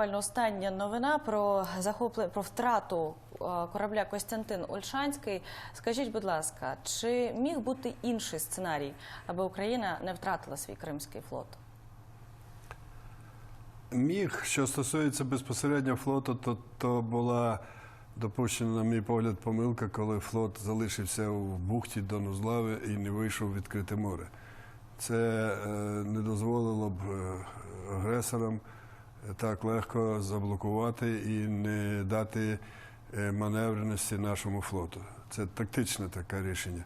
буквально остання новина про захопле про втрату е, корабля Костянтин Ольшанський. Скажіть, будь ласка, чи міг бути інший сценарій, аби Україна не втратила свій кримський флот? Міг, що стосується безпосередньо флоту, то, то була допущена, на мій погляд, помилка, коли флот залишився в бухті Донузлави і не вийшов в відкрите море. Це е, не дозволило б е, агресорам так легко заблокувати і не дати е, маневреності нашому флоту. Це тактичне таке рішення.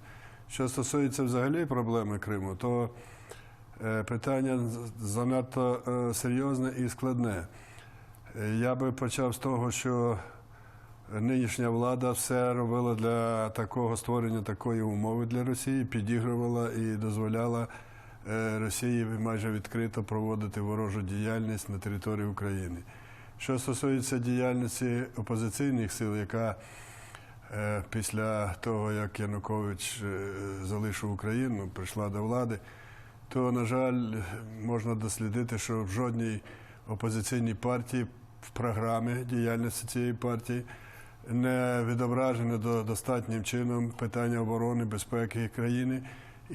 Що стосується взагалі проблеми Криму, то Е, Питання занадто е, серйозне і складне. Я би почав з того, що нинішня влада все робила для такого створення такої умови для Росії, підігрувала і дозволяла Росії майже відкрито проводити ворожу діяльність на території України. Що стосується діяльності опозиційних сил, яка е, після того, як Янукович е, залишив Україну, прийшла до влади, то, на жаль, можна дослідити, що в жодній опозиційній партії в програмі діяльності цієї партії не відображено до- достатнім чином питання оборони, безпеки країни.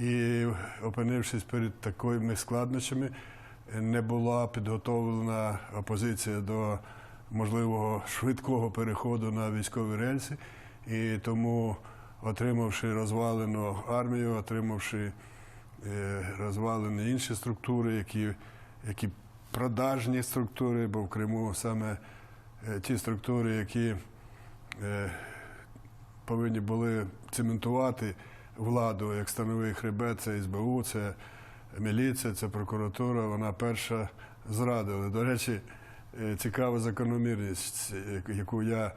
І, опинившись перед такими складнощами, не була підготовлена опозиція до можливого швидкого переходу на військові рельси. І тому, отримавши розвалену армію, отримавши е, розвалені інші структури, які, які продажні структури, бо в Криму саме е, ті структури, які е, повинні були цементувати владу як становий хребет, це СБУ, це міліція, це прокуратура, вона перша зрадила. До речі, е, цікава закономірність, е, яку я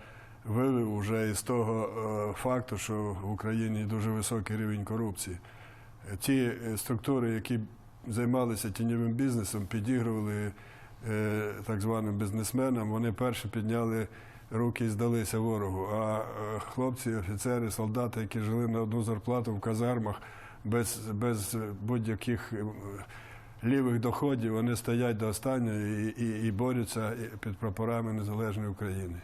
вивів уже із того е, факту, що в Україні дуже високий рівень корупції. Ті структури, які займалися тіньовим бізнесом, підігрували так званим бізнесменам, вони перші підняли руки здалися ворогу. А е, хлопці, офіцери, солдати, які жили на одну зарплату в казармах без, без будь-яких е, лівих доходів, вони стоять до останнього і, і, і борються під прапорами незалежної України.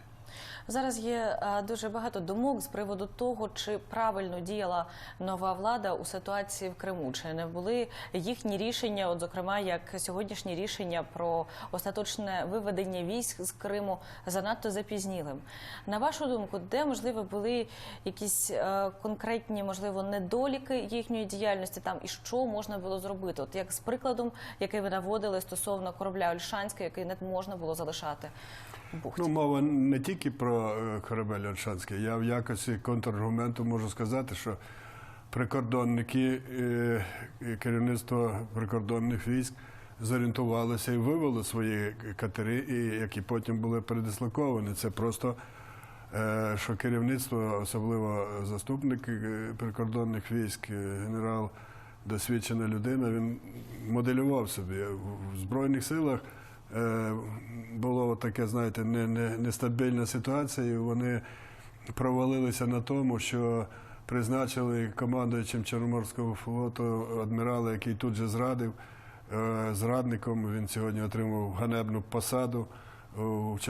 Зараз є е, дуже багато думок з приводу того, чи правильно діяла нова влада у ситуації в Криму, чи не були їхні рішення, от зокрема, як сьогоднішнє рішення про остаточне виведення військ з Криму занадто запізнілим. На вашу думку, де можливо були якісь е, конкретні, можливо, недоліки їхньої діяльності там і що можна було зробити? От як з прикладом, який ви наводили стосовно корабля Ольшанського, який не можна було залишати в бухті. Ну, мова не тільки про е, корабель Ольшанський. Я в якості контраргументу можу сказати, що прикордонники, е, керівництво прикордонних військ зорієнтувалося і вивело свої катери, які потім були передислоковані. Це просто е, що керівництво, особливо заступник прикордонних військ, генерал, досвідчена людина, він моделював собі в Збройних силах. Е, Було таке, знаєте, не- не- нестабільна ситуація, і вони провалилися на тому, що призначили командуючим Чорноморського флоту адмірала, який тут же зрадив. Е, Зрадником він сьогодні отримав ганебну посаду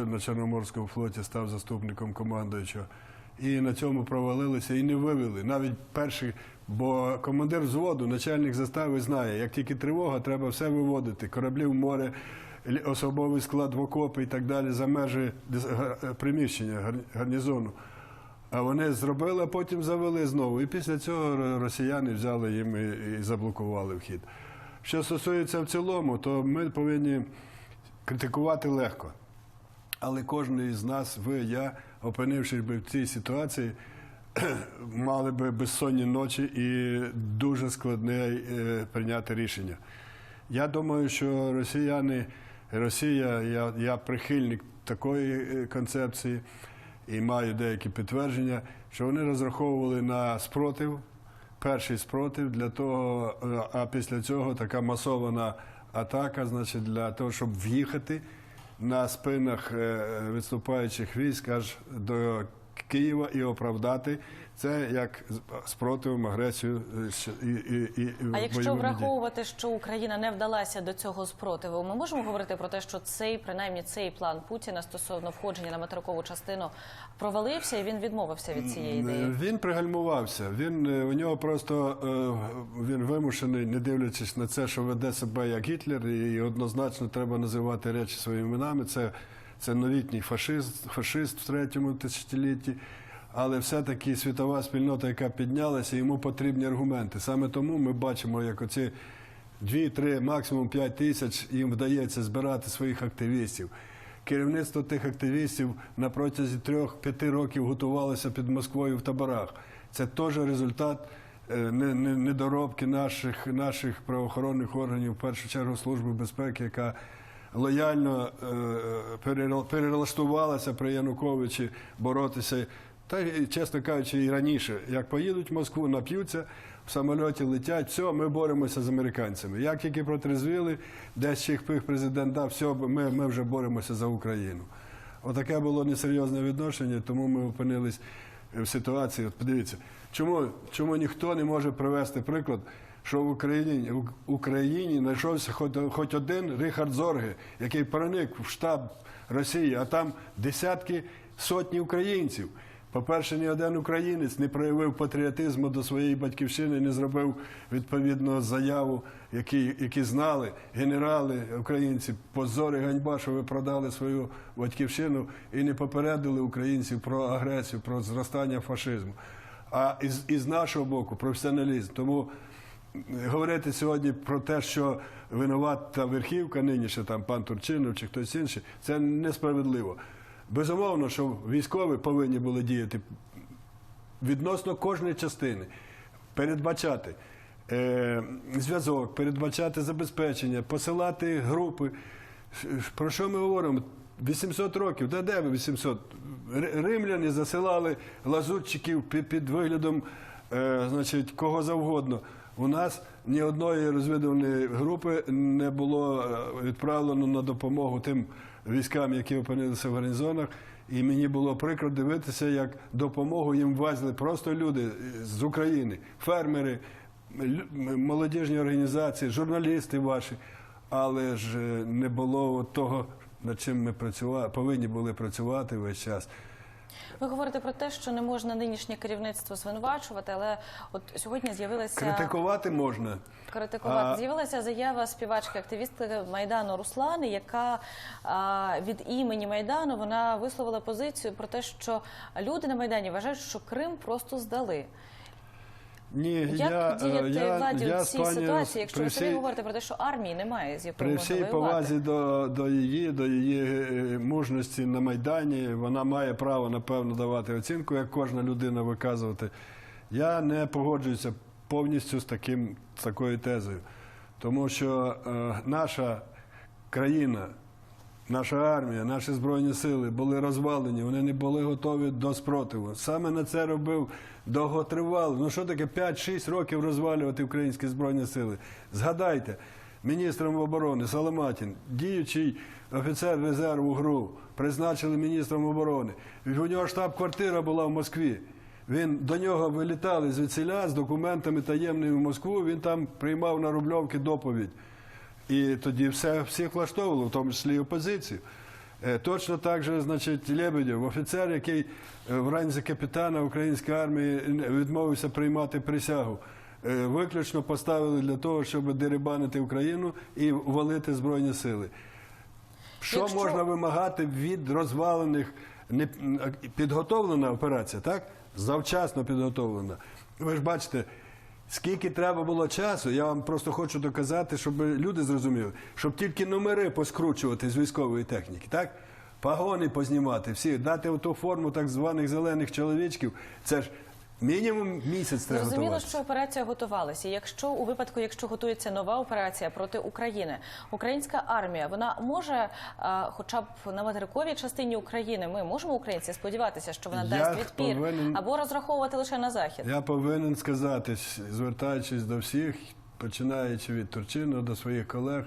на Чорноморському флоті, став заступником командуючого. І на цьому провалилися і не вивели. Навіть перший, бо командир взводу, начальник застави знає, як тільки тривога, треба все виводити. Кораблі в море, особовий склад в окопи і так далі за межі приміщення гарнізону. А вони зробили, а потім завели знову. І після цього росіяни взяли їм і, і заблокували вхід. Що стосується в цілому, то ми повинні критикувати легко. Але кожен із нас, ви, я, опинившись би в цій ситуації, мали би безсонні ночі і дуже складне е, прийняти рішення. Я думаю, що росіяни, Росія, я, я прихильник такої е, концепції і маю деякі підтвердження, що вони розраховували на спротив, перший спротив для того, е, а після цього така масована атака, значить, для того, щоб в'їхати на спинах е, відступаючих військ аж до Києва і оправдати це як спротивом, агресію е, і, і, і, А якщо враховувати, що Україна не вдалася до цього спротиву, ми можемо говорити про те, що цей принаймні цей план Путіна стосовно входження на материкову частину провалився, і він відмовився від цієї ідеї. Він пригальмувався. Він е, у нього просто е, він вимушений, не дивлячись на це, що веде себе як Гітлер, і однозначно треба називати речі своїми іменами. Це, це новітній фашист, фашист в третьому тисячолітті. Але все-таки світова спільнота, яка піднялася, йому потрібні аргументи. Саме тому ми бачимо, як оці 2-3, максимум 5 тисяч їм вдається збирати своїх активістів. Керівництво тих активістів на протязі 3-5 років готувалося під Москвою в таборах. Це теж результат е, не- не- недоробки наших, наших правоохоронних органів, в першу чергу Служби безпеки, яка лояльно е, перелаштувалася при Януковичі боротися. Та чесно кажучи, і раніше, як поїдуть в Москву, нап'ються, в самольоті летять, все, ми боремося з американцями. Як тільки протрезвіли, десь чих-пих президент дав, все, ми, ми вже боремося за Україну. Отаке було несерйозне відношення, тому ми опинились ситуації. От подивіться, чому, чому ніхто не може привести приклад, що в Україні, в Україні знайшовся хоч, хоч один Рихард Зорге, який проник в штаб Росії, а там десятки, сотні українців. По-перше, ні один українець не проявив патріотизму до своєї батьківщини, не зробив відповідну заяву, які, які знали генерали українці, позор і ганьба, що ви продали свою батьківщину і не попередили українців про агресію, про зростання фашизму. А із, із нашого боку професіоналізм. Тому говорити сьогодні про те, що винувата верхівка, нинішня там пан Турчинов чи хтось інший, це несправедливо. Безумовно, що військові повинні були діяти відносно кожної частини, передбачати е, зв'язок, передбачати забезпечення, посилати групи. Про що ми говоримо? 800 років, та де ви 800? Римляни засилали лазутчиків під, під виглядом е, значить, кого завгодно. У нас ні одної розвідувальної групи не було е, відправлено на допомогу тим військам, які опинилися в гарнізонах. І мені було прикро дивитися, як допомогу їм везли просто люди з України, фермери, молодіжні організації, журналісти ваші. Але ж е, не було того, над чим ми працювали, повинні були працювати весь час. Ви говорите про те, що не можна нинішнє керівництво звинувачувати, але от сьогодні з'явилася Критикувати можна. критикувати. А- З'явилася заява співачки активістки Майдану Руслани, яка а, від імені Майдану вона висловила позицію про те, що люди на Майдані вважають, що Крим просто здали. Ні, Як я, е, діяти я, владі я у цій пані- ситуації, якщо ви самі говорите про те, що армії немає, з якою При можна всій повазі до, до її, до її е, мужності на Майдані, вона має право, напевно, давати оцінку, як кожна людина виказувати. Я не погоджуюся повністю з, таким, з такою тезою. Тому що е, наша країна, наша армія, наші збройні сили були розвалені, вони не були готові до спротиву. Саме на це робив довготривалий. Ну що таке 5-6 років розвалювати українські збройні сили? Згадайте, міністром оборони Соломатін, діючий офіцер резерву ГРУ, призначили міністром оборони. У нього штаб-квартира була в Москві. Він до нього вилітали звідсіля з документами таємними в Москву. Він там приймав на Рубльовки доповідь. І тоді все всіх влаштовувало, в тому числі і опозицію. Е, Точно так же, значить, Лебедєв, офіцер, який е, в ранзі капітана української армії відмовився приймати присягу. е, Виключно поставили для того, щоб дерибанити Україну і валити Збройні сили. Що Якщо- можна вимагати від розвалених підготовлена операція, так? Завчасно підготовлена. Ви ж бачите, скільки треба було часу, я вам просто хочу доказати, щоб люди зрозуміли, щоб тільки номери поскручувати з військової техніки, так? Пагони познімати, всі, дати оту форму так званих зелених чоловічків. Це ж мінімум місяць треба Зрозуміло, що операція готувалася. Якщо у випадку, якщо готується нова операція проти України, українська армія вона може, а, хоча б на материковій частині України, ми можемо українці сподіватися, що вона Я дасть відпір повинен- або розраховувати лише на захід. Я повинен сказати, звертаючись до всіх, починаючи від Турчиного до своїх колег,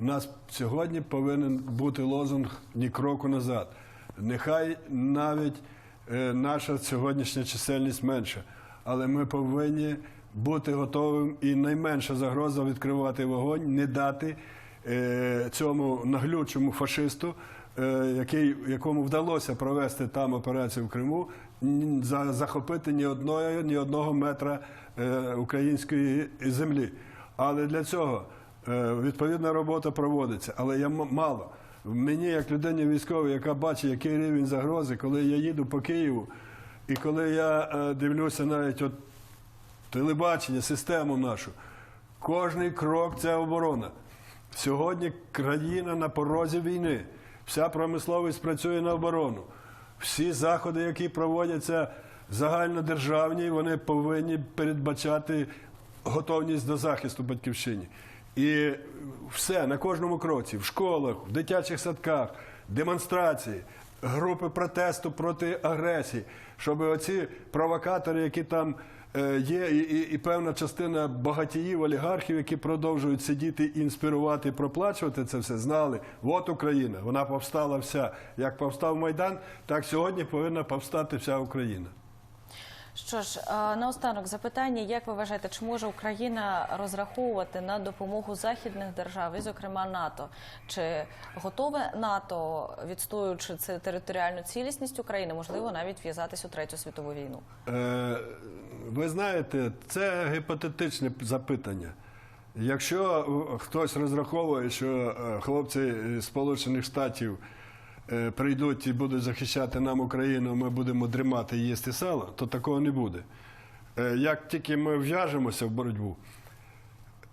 у нас сьогодні повинен бути лозунг ні кроку назад. Нехай навіть е, наша сьогоднішня чисельність менша. Але ми повинні бути готовим і найменша загроза відкривати вогонь, не дати е, цьому наглючому фашисту, е, який, якому вдалося провести там операцію в Криму, за- захопити ні одного, ні одного метра е, української землі. Але для цього е, відповідна робота проводиться. Але я мало. Мені, як людині військовій, яка бачить, який рівень загрози, коли я їду по Києву, і коли я е, дивлюся навіть от телебачення, систему нашу, кожний крок це оборона. Сьогодні країна на порозі війни. Вся промисловість працює на оборону. Всі заходи, які проводяться загальнодержавні, вони повинні передбачати готовність до захисту батьківщини. І все на кожному кроці, в школах, в дитячих садках, демонстрації, групи протесту проти агресії, щоб оці провокатори, які там е, є, і, і, і певна частина багатіїв, олігархів, які продовжують сидіти, інспірувати, проплачувати це все, знали. От Україна, вона повстала вся. Як повстав Майдан, так сьогодні повинна повстати вся Україна. Що ж, е, наостанок запитання: як ви вважаєте, чи може Україна розраховувати на допомогу західних держав, і, зокрема НАТО? Чи готове НАТО, відстоюючи це територіальну цілісність України, можливо, навіть в'язатись у третю світову війну? Е, ви знаєте, це гіпотетичне запитання. Якщо хтось розраховує, що е, хлопці Сполучених Штатів прийдуть і будуть захищати нам Україну, ми будемо дрімати і їсти сало, то такого не буде. Е, Як тільки ми в'яжемося в боротьбу,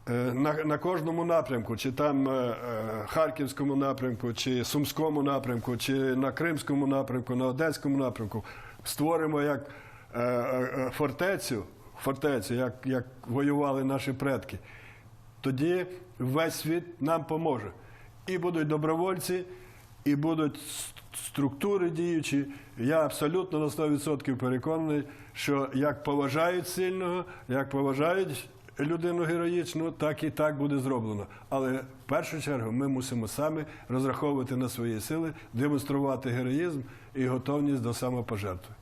Е, на, на кожному напрямку, чи там е, е, Харківському напрямку, чи Сумському напрямку, чи на Кримському напрямку, на Одеському напрямку, створимо як е, е, фортецю, фортецю, як, як воювали наші предки, тоді весь світ нам поможе. І будуть добровольці, і будуть структури діючі. Я абсолютно на 100% переконаний, що як поважають сильного, як поважають людину героїчну, так і так буде зроблено. Але в першу чергу ми мусимо самі розраховувати на свої сили, демонструвати героїзм і готовність до самопожертви.